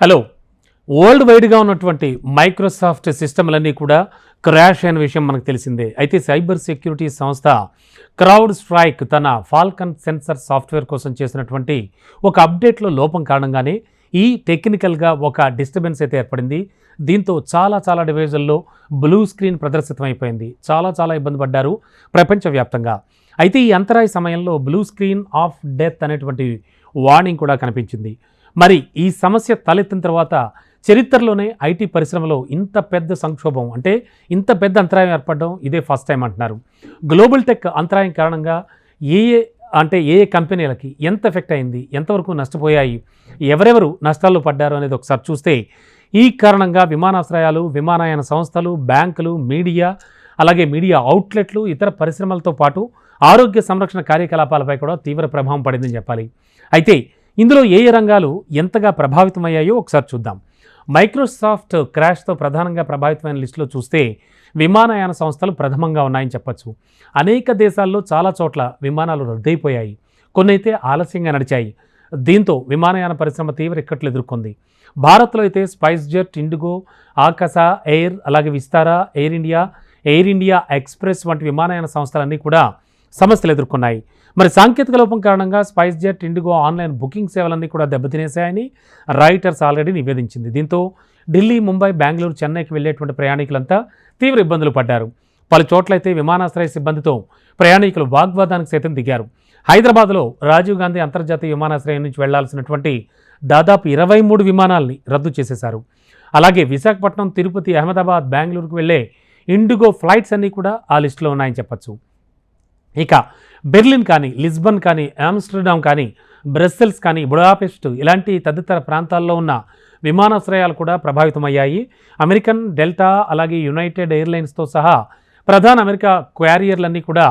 Hello world వైడ్గా ఉన్నటువంటి Microsoft సిస్టమ్లన్నీ కూడా క్రాష్ అయిన విషయం మనకు తెలిసిందే. అయితే సైబర్ సెక్యూరిటీ సంస్థ క్రౌడ్ స్ట్రైక్ తన ఫాల్కన్ సెన్సర్ సాఫ్ట్వేర్ కోసం చేసినటువంటి ఒక అప్డేట్లో లోపం కారణంగానే ఈ టెక్నికల్గా ఒక డిస్టర్బెన్స్ అయితే ఏర్పడింది. దీంతో చాలా చాలా డివైజుల్లో బ్లూ స్క్రీన్ ప్రదర్శితం అయిపోయింది చాలా చాలా ఇబ్బంది పడ్డారు ప్రపంచవ్యాప్తంగా. అయితే ఈ అంతరాయ సమయంలో బ్లూ స్క్రీన్ ఆఫ్ డెత్ అనేటువంటి వార్నింగ్ కూడా కనిపించింది. మరి ఈ సమస్య తలెత్తిన తర్వాత చరిత్రలోనే ఐటీ పరిశ్రమలో ఇంత పెద్ద సంక్షోభం అంటే ఇంత పెద్ద అంతరాయం ఏర్పడడం ఇదే ఫస్ట్ టైం అంటున్నారు. గ్లోబల్ టెక్ అంతరాయం కారణంగా ఏ ఏ అంటే ఏ ఏ కంపెనీలకి ఎంత ఎఫెక్ట్ అయింది ఎంతవరకు నష్టపోయాయి ఎవరెవరు నష్టాల్లో పడ్డారు అనేది ఒకసారి చూస్తే ఈ కారణంగా విమానాశ్రయాలు విమానయాన సంస్థలు బ్యాంకులు మీడియా అలాగే మీడియా అవుట్లెట్లు ఇతర పరిశ్రమలతో పాటు ఆరోగ్య సంరక్షణ కార్యకలాపాలపై కూడా తీవ్ర ప్రభావం పడిందని చెప్పాలి. అయితే ఇందులో ఏ ఏ రంగాలు ఎంతగా ప్రభావితమయ్యాయో ఒకసారి చూద్దాం. మైక్రోసాఫ్ట్ క్రాష్తో ప్రధానంగా ప్రభావితమైన లిస్టులో చూస్తే విమానయాన సంస్థలు ప్రథమంగా ఉన్నాయని చెప్పొచ్చు. అనేక దేశాల్లో చాలా చోట్ల విమానాలు రద్దయిపోయాయి. కొన్ని అయితే ఆలస్యంగా నడిచాయి. దీంతో విమానయాన పరిశ్రమ తీవ్ర ఇక్కట్లు ఎదుర్కొంది. భారత్లో అయితే SpiceJet IndiGo Akasa air అలాగే Vistara Air India Air India Express వంటి విమానయాన సంస్థలన్నీ కూడా సమస్యలు ఎదుర్కొన్నాయి. మరి సాంకేతిక లోపం కారణంగా SpiceJet IndiGo online booking సేవలన్నీ కూడా దెబ్బతినేశాయని రాయిటర్స్ ఆల్రెడీ నివేదించింది. దీంతో ఢిల్లీ ముంబై బెంగళూరు చెన్నైకి వెళ్ళేటువంటి ప్రయాణికులంతా తీవ్ర ఇబ్బందులు పడ్డారు. పలు చోట్లయితే విమానాశ్రయ సిబ్బందితో ప్రయాణికులు వాగ్వాదానికి సైతం దిగారు. హైదరాబాద్లో రాజీవ్ గాంధీ అంతర్జాతీయ విమానాశ్రయం నుంచి వెళ్ళాల్సినటువంటి దాదాపు ఇరవై మూడు విమానాల్ని రద్దు చేసేశారు. అలాగే విశాఖపట్నం తిరుపతి అహ్మదాబాద్ బెంగళూరుకు వెళ్ళే ఇండిగో ఫ్లైట్స్ అన్నీ కూడా ఆ లిస్టులో ఉన్నాయని చెప్పొచ్చు. ఇక బెర్లిన్ కానీ లిస్బన్ కానీ ఆమ్స్టర్డామ్ కానీ బ్రస్సెల్స్ కానీ బుడాపెస్ట్ ఇలాంటి తదితర ప్రాంతాల్లో ఉన్న విమానాశ్రయాలు కూడా ప్రభావితమయ్యాయి. అమెరికన్ డెల్టా అలాగే యునైటెడ్ ఎయిర్లైన్స్తో సహా ప్రధాన అమెరికా క్వారియర్లన్నీ కూడా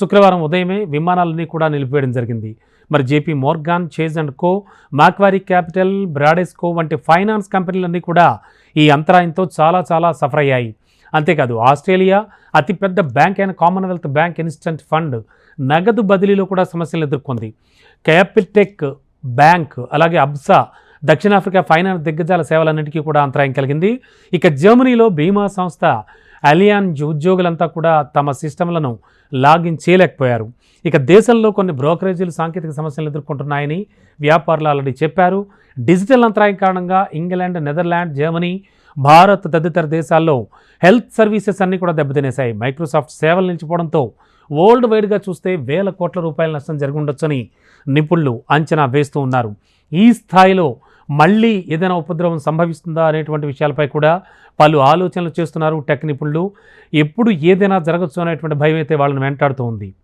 శుక్రవారం ఉదయమే విమానాలన్నీ కూడా నిలిపివేయడం జరిగింది. మరి JP Morgan Chase and Co Macquarie Capital Bradesco వంటి ఫైనాన్స్ కంపెనీలన్నీ కూడా ఈ అంతరాయంతో చాలా చాలా సఫర్ అయ్యాయి అంతేకాదు ఆస్ట్రేలియా అతిపెద్ద బ్యాంక్ అయిన కామన్వెల్త్ బ్యాంక్ ఇన్స్టెంట్ ఫండ్ నగదు బదిలీలో కూడా సమస్యలు ఎదుర్కొంది. క్యాపిటెక్ బ్యాంక్ అలాగే అబ్సా దక్షిణాఫ్రికా ఫైనాన్స్ దిగ్గజాల సేవలన్నింటికీ కూడా అంతరాయం కలిగింది. ఇక జర్మనీలో బీమా సంస్థ అలియాన్స్ ఉద్యోగులంతా కూడా తమ సిస్టంలను లాగిన్ చేయలేకపోయారు. ఇక దేశంలో కొన్ని బ్రోకరేజీలు సాంకేతిక సమస్యలు ఎదుర్కొంటున్నాయని వ్యాపారులు ఆల్రెడీ చెప్పారు. డిజిటల్ అంతరాయం కారణంగా ఇంగ్లాండ్ నెదర్లాండ్ జర్మనీ భారత్ తదితర దేశాల్లో హెల్త్ సర్వీసెస్ అన్నీ కూడా దెబ్బతినేశాయి. మైక్రోసాఫ్ట్ సేవలు నిలిచిపోవడంతో వరల్డ్ వైడ్గా చూస్తే వేల కోట్ల రూపాయల నష్టం జరుగుండొచ్చని నిపుణులు అంచనా వేస్తూ ఉన్నారు. ఈ స్థాయిలో మళ్ళీ ఏదైనా ఉపద్రవం సంభవిస్తుందా అనేటువంటి విషయాలపై కూడా పలు ఆలోచనలు చేస్తున్నారు టెక్ నిపుణులు. ఎప్పుడు ఏదైనా జరగచ్చు అనేటువంటి భయం అయితే వాళ్ళని వెంటాడుతూ ఉంది.